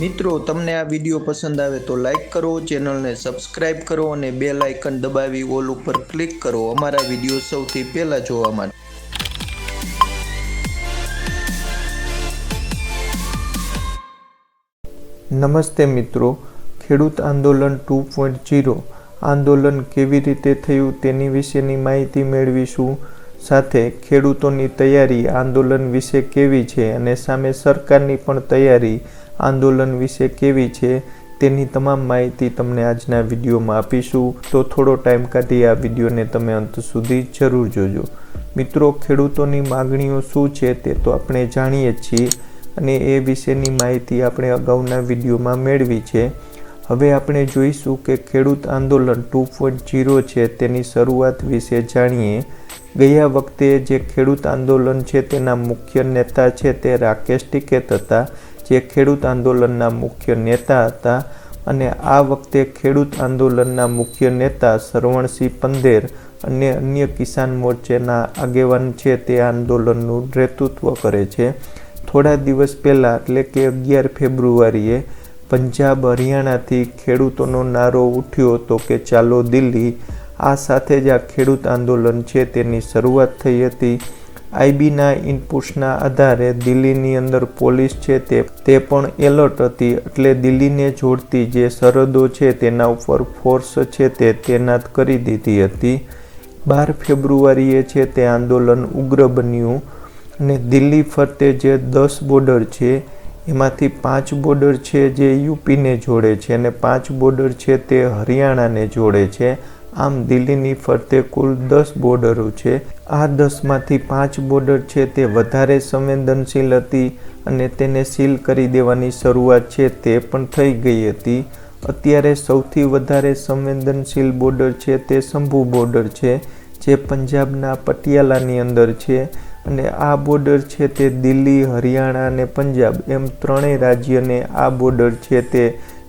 મિત્રો, તમને આ વીડિયો પસંદ આવે તો લાઈક કરો ચેનલને સબસ્ક્રાઈબ કરો અને બે લાઇકન દબાવી ઓલ ઉપર ક્લિક કરો. અમારા વીડિયો સૌથી પહેલાં જોવા માટે. નમસ્તે મિત્રો, ખેડૂત આંદોલન ટુ પોઈન્ટ જીરો આંદોલન કેવી રીતે થયું તેની વિશેની માહિતી મેળવીશું. સાથે ખેડૂતોની તૈયારી આંદોલન વિશે કેવી છે અને સામે સરકારની પણ તૈયારી આંદોલન વિશે કેવી છે તેની તમામ માહિતી તમને આજના વિડીયોમાં આપીશું. તો થોડો ટાઈમ કાઢી આ વિડીયોને તમે અંત સુધી જરૂર જોજો. મિત્રો, ખેડૂતોની માગણીઓ શું છે તે તો આપણે જાણીએ છીએ અને એ વિશેની માહિતી આપણે અગાઉના વિડીયોમાં મેળવી છે. હવે આપણે જોઈશું કે ખેડૂત આંદોલન ટુ પોઈન્ટ જીરો છે તેની શરૂઆત વિશે જાણીએ. ગયા વખતે જે ખેડૂત આંદોલન છે તેના મુખ્ય નેતા છે તે રાકેશ ટિકેત હતા. જે ખેડૂત આંદોલનના મુખ્ય નેતા હતા અને આ વખતે ખેડૂત આંદોલનના મુખ્ય નેતા સરવણસિંહ પંદેર અને અન્ય કિસાન મોરચેના આગેવાન છે તે આંદોલનનું નેતૃત્વ કરે છે. થોડા દિવસ પહેલાં, એટલે કે અગિયાર ફેબ્રુઆરીએ, પંજાબ હરિયાણાથી ખેડૂતોનો નારો ઉઠ્યો હતો કે ચાલો દિલ્હી. આ સાથે જ આ ખેડૂત આંદોલન છે તેની શરૂઆત થઈ હતી. આઈબીના ઇનપુટ્સના આધારે દિલ્હીની અંદર પોલીસ છે તે તે પણ એલર્ટ હતી. એટલે દિલ્હીને જોડતી જે સરહદો છે તેના ઉપર ફોર્સ છે તે તૈનાત કરી દીધી હતી. બાર ફેબ્રુઆરીએ છે તે આંદોલન ઉગ્ર બન્યું અને દિલ્હી ફરતે જે દસ બોર્ડર છે, એમાંથી પાંચ બોર્ડર છે જે યુપીને જોડે છે અને પાંચ બોર્ડર છે તે હરિયાણાને જોડે છે. આમ દિલ્હીની ફરતે કુલ દસ બોર્ડરો છે. આ દસમાંથી પાંચ બોર્ડર છે તે વધારે સંવેદનશીલ હતી અને તેને સીલ કરી દેવાની શરૂઆત છે તે પણ થઈ ગઈ હતી. અત્યારે સૌથી વધારે સંવેદનશીલ બોર્ડર છે તે શંભુ બોર્ડર છે, જે પંજાબના પટિયાલાની અંદર છે અને આ બોર્ડર છે તે દિલ્હી, હરિયાણા અને પંજાબ એમ ત્રણેય રાજ્યને આ બોર્ડર છે તે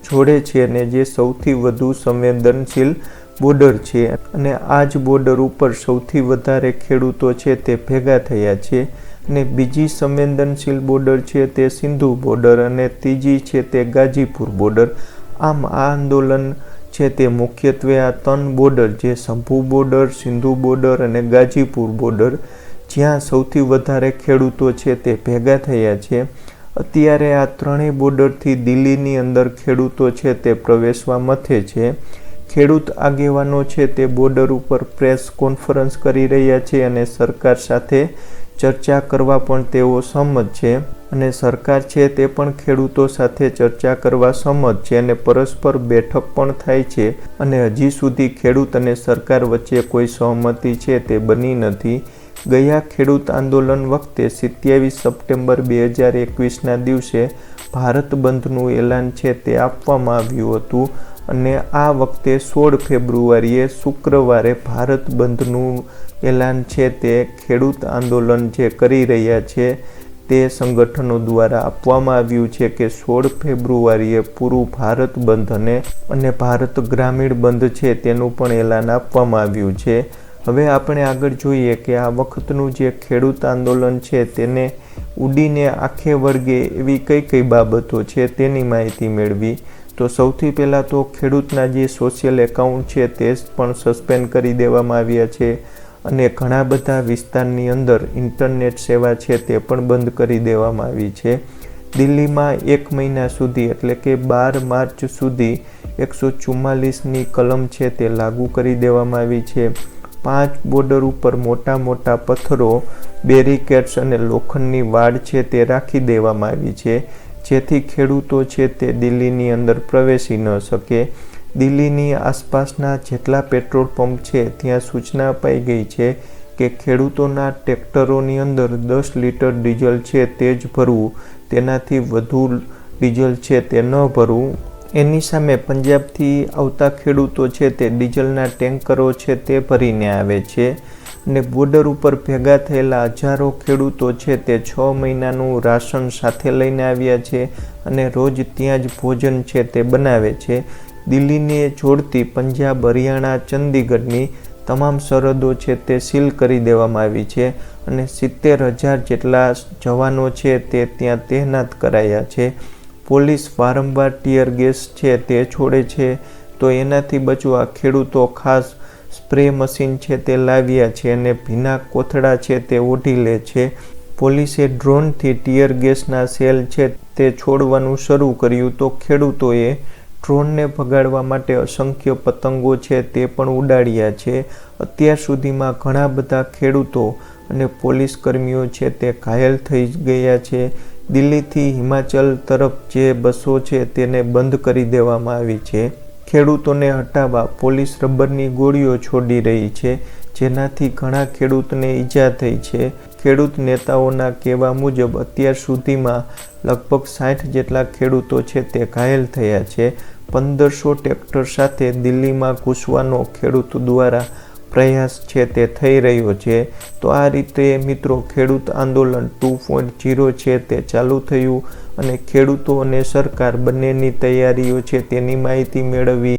જોડે છે અને જે સૌથી વધુ સંવેદનશીલ બોર્ડર છે અને આ જ બોર્ડર ઉપર સૌથી વધારે ખેડૂતો છે તે ભેગા થયા છે અને બીજી સંવેદનશીલ બોર્ડર છે તે સિંધુ બોર્ડર અને ત્રીજી છે તે ગાજીપુર બોર્ડર. આમ આ આંદોલન છે તે મુખ્યત્વે આ ત્રણ બોર્ડર જે શંભુ બોર્ડર, સિંધુ બોર્ડર અને ગાજીપુર બોર્ડર. જ્યાં સૌથી વધારે ખેડૂતો છે તે ભેગા થયા છે. અત્યારે આ ત્રણેય બોર્ડરથી દિલ્હીની અંદર ખેડૂતો છે તે પ્રવેશવા મથે છે. ખેડૂત આગેવાનો છે તે બોર્ડર ઉપર પ્રેસ કોન્ફરન્સ કરી રહ્યા છે અને સરકાર સાથે ચર્ચા કરવા પણ તેઓ સંમત છે. અને સરકાર છે તે પણ ખેડૂતો સાથે ચર્ચા કરવા સંમત છે અને પરસ્પર બેઠક પણ થાય છે. અને હજી સુધી ખેડૂત અને સરકાર વચ્ચે કોઈ સહમતિ છે તે બની નથી. ગયા ખેડૂત આંદોલન વખતે સિત્યાવીસ સપ્ટેમ્બર બે હજાર એકવીસના દિવસે ભારત બંધનું એલાન છે તે આપવામાં આવ્યું હતું. અને આ વખતે સોળ ફેબ્રુઆરીએ શુક્રવારે ભારત બંધનું એલાન છે તે ખેડૂત આંદોલન જે કરી રહ્યા છે તે સંગઠનો દ્વારા આપવામાં આવ્યું છે કે સોળ ફેબ્રુઆરીએ પૂરું ભારત બંધ અને અને ભારત ગ્રામીણ બંધ છે તેનું પણ એલાન આપવામાં આવ્યું છે. હવે આપણે આગળ જોઈએ કે આ વખતનું જે ખેડૂત આંદોલન છે તેને ઉડીને આખે વર્ગે એવી કઈ કઈ બાબતો છે તેની માહિતી મેળવી. તો સૌથી પહેલાં તો ખેડૂતના જે સોશિયલ એકાઉન્ટ છે તે પણ સસ્પેન્ડ કરી દેવામાં આવ્યા છે અને ઘણા બધા વિસ્તારની અંદર ઇન્ટરનેટ સેવા છે તે પણ બંધ કરી દેવામાં આવી છે. દિલ્હીમાં એક મહિના સુધી એટલે કે બાર માર્ચ સુધી એકસો ચુમ્માલીસની કલમ છે તે લાગુ કરી દેવામાં આવી છે. પાંચ બોર્ડર ઉપર મોટા મોટા પથ્થરો બેરિકેડ્સ અને લોખંડની વાડ છે તે રાખી દેવામાં આવી છે. જેથી ખેડૂતો છે તે દિલ્હીની અંદર પ્રવેશી ન શકે. દિલ્હીની આસપાસના જેટલા પેટ્રોલ પંપ છે, ત્યાં સૂચના અપાઈ ગઈ છે કે ખેડૂતોના ટ્રેક્ટરોની અંદર દસ લીટર ડીઝલ છે તે જ ભરવું, તેનાથી વધુ ડીઝલ છે તે ન ભરવું. એની સામે પંજાબથી આવતા ખેડૂતો છે તે ડીઝલના ટેન્કરો છે તે ભરીને આવે છે. અને બોર્ડર ઉપર ભેગા થયેલા હજારો ખેડૂતો છે તે છ મહિનાનું રાશન સાથે લઈને આવ્યા છે અને રોજ ત્યાં જ ભોજન છે તે બનાવે છે. દિલ્હીને જોડતી પંજાબ, હરિયાણા, ચંદીગઢની તમામ સરહદો છે તે સીલ કરી દેવામાં આવી છે અને સિત્તેર હજાર જેટલા જવાનો છે તે ત્યાં તહેનાત કરાયા છે. પોલીસ વારંવાર ટીયર ગેસ છે તે છોડે છે. તો એનાથી બચવા ખેડૂતો ખાસ સ્પ્રે મશીન છે તે લાવ્યા છે અને ભીના કોથળા છે તે ઓઢી લે છે. પોલીસે ડ્રોનથી ટીયર ગેસના સેલ છે તે છોડવાનું શરૂ કર્યું તો ખેડૂતોએ ડ્રોનને ભગાડવા માટે અસંખ્ય પતંગો છે તે પણ ઉડાડ્યા છે. અત્યાર સુધીમાં ઘણા બધા ખેડૂતો અને પોલીસ કર્મીઓ છે તે ઘાયલ થઈ ગયા છે. દિલ્હીથી હિમાચલ તરફ જે બસો છે તેને બંધ કરી દેવામાં આવી છે. ખેડૂતોને હટાવવા પોલીસ રબરની ગોળીઓ છોડી રહી છે, જેનાથી ઘણા ખેડૂતને ઈજા થઈ છે. ખેડૂત નેતાઓના કહેવા મુજબ, અત્યાર સુધીમાં લગભગ સાઠ જેટલા ખેડૂતો છે તે ઘાયલ થયા છે. પંદરસો ટ્રેક્ટર સાથે દિલ્હીમાં ઘૂસવાનો ખેડૂત દ્વારા પ્રયાસ છે તે થઈ રહ્યો છે, તો આ રીતે મિત્રો ખેડૂત આંદોલન ટુ પોઈન્ટ જીરો છે તે ચાલુ થયું અને ખેડૂતો અને સરકાર બંનેની તૈયારીઓ છે તેની માહિતી મેળવી